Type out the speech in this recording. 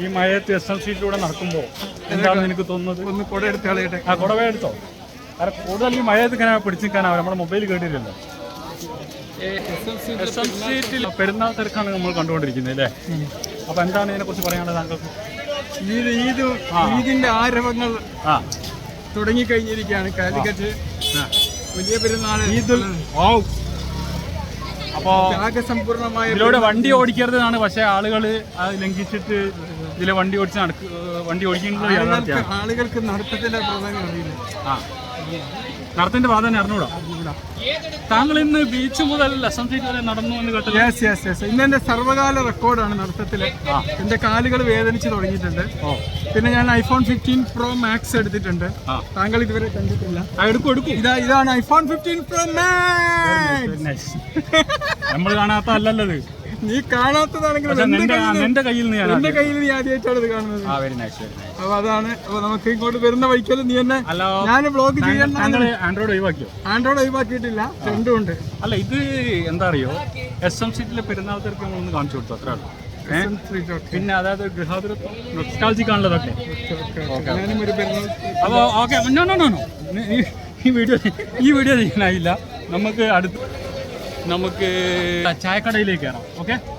ഈ മഴയത്ത് S L സിയിലൂടെ നടക്കുമ്പോൾ എന്താണ് എനിക്ക് തോന്നുന്നത്? ഒന്ന് കുട എടുത്ത് കളയട്ടെ. ആ കുടവ എടുത്തോ കാരണം കൂടുതൽ ഈ മഴയത്ത് ഇങ്ങനെ പിടിച്ചു നിൽക്കാനാവും നമ്മുടെ മൊബൈൽ കേട്ടില്ലല്ലോ. എസ് എൽ സീറ്റിൽ പെരുന്നാൾ തിരക്കാണ് നമ്മൾ കണ്ടുകൊണ്ടിരിക്കുന്നത് അല്ലേ? അപ്പൊ എന്താണ് ഇതിനെ കുറിച്ച് പറയാനുള്ളത് താങ്കൾക്ക്? ഈദ് ഈദ് ഈദിന്റെ ആരവങ്ങൾ ആ. തുടങ്ങിക്കഴിഞ്ഞിരിക്കുകയാണ്. കാലിക്കറ്റ്. വലിയ പെരുന്നാൾ ഈദുൽ ഓ അപ്പോ ത്യാഗസമ്പൂർണമായ ഇതിലൂടെ വണ്ടി ഓടിക്കരുതെന്നാണ് പക്ഷേ ആളുകൾ അത് ലംഘിച്ചിട്ട് ഇതിലെ വണ്ടി ഓടിച്ച് നടക്ക് വണ്ടി ഓടിക്കുന്നത് ആളുകൾക്ക് യാഥാർത്ഥ്യമാണ്. ആളുകൾക്ക് നടത്തത്തിന്റെ പ്രാധാന്യം അറിയില്ല ആ. നടത്തിന്റെ പ്രാധാന്യം അറിഞ്ഞൂടാ? താങ്കൾ ഇന്ന് ബീച്ച് മുതൽ അസം സീറ്റ് വരെ നടന്നു എന്ന് കേട്ടത്? യെസ് യെസ് യെസ് ഇന്ന് എന്റെ സർവകാല റെക്കോർഡാണ് നടത്തത്തിൽ. എന്റെ കാലുകൾ വേദനിച്ച് തുടങ്ങിയിട്ടുണ്ട്. പിന്നെ ഞാൻ ഐഫോൺ ഫിഫ്റ്റീൻ പ്രോ മാക്സ് എടുത്തിട്ടുണ്ട്. താങ്കൾ ഇതുവരെ കണ്ടിട്ടില്ല. ആ, എടുക്കൂ എടുക്കൂ. ഇതാ ഇതാണ് ഐഫോൺ ഫിഫ്റ്റീൻ പ്രോ മാക്സ് നമ്മൾ കാണാത്ത അല്ലല്ലത്. നീ കാണാത്തതാണെങ്കിലും എന്റെ നിന്റെ ആ, കയ്യിൽ നിന്ന് എന്റെ കയ്യിൽ നീ ആദ്യമായിട്ടാണ് ഇത് കാണുന്നത്. ആ വെരി നൈസ് വെരി നൈസ് അപ്പൊ അതാണ് അപ്പൊ നമുക്ക് ഇങ്ങോട്ട് വരുന്ന വഴിക്കൽ നീ എന്നെ ഞാൻ ബ്ലോഗ് ചെയ്യണ്ട ആൻഡ്രോയിഡ് ഒഴിവാക്കിയോ? ആൻഡ്രോയിഡ് ഒഴിവാക്കിയിട്ടില്ല രണ്ടും ഉണ്ട്. അല്ല ഇത് എന്താ അറിയോ? എസ് എം സീറ്റിലെ പെരുന്നാൾ തിരക്ക് നമ്മളൊന്ന് കാണിച്ചു കൊടുത്തു അത്ര? പിന്നെ അതായത് ഗൃഹാതുരത്വം കാണുന്നതൊക്കെ അപ്പോൾ okay no no no no ഈ വീഡിയോ ഈ വീഡിയോ ചെയ്യാനായില്ല. നമുക്ക് അടുത്ത് നമുക്ക് ചായക്കടയിലേക്ക് കയറാം ഓക്കെ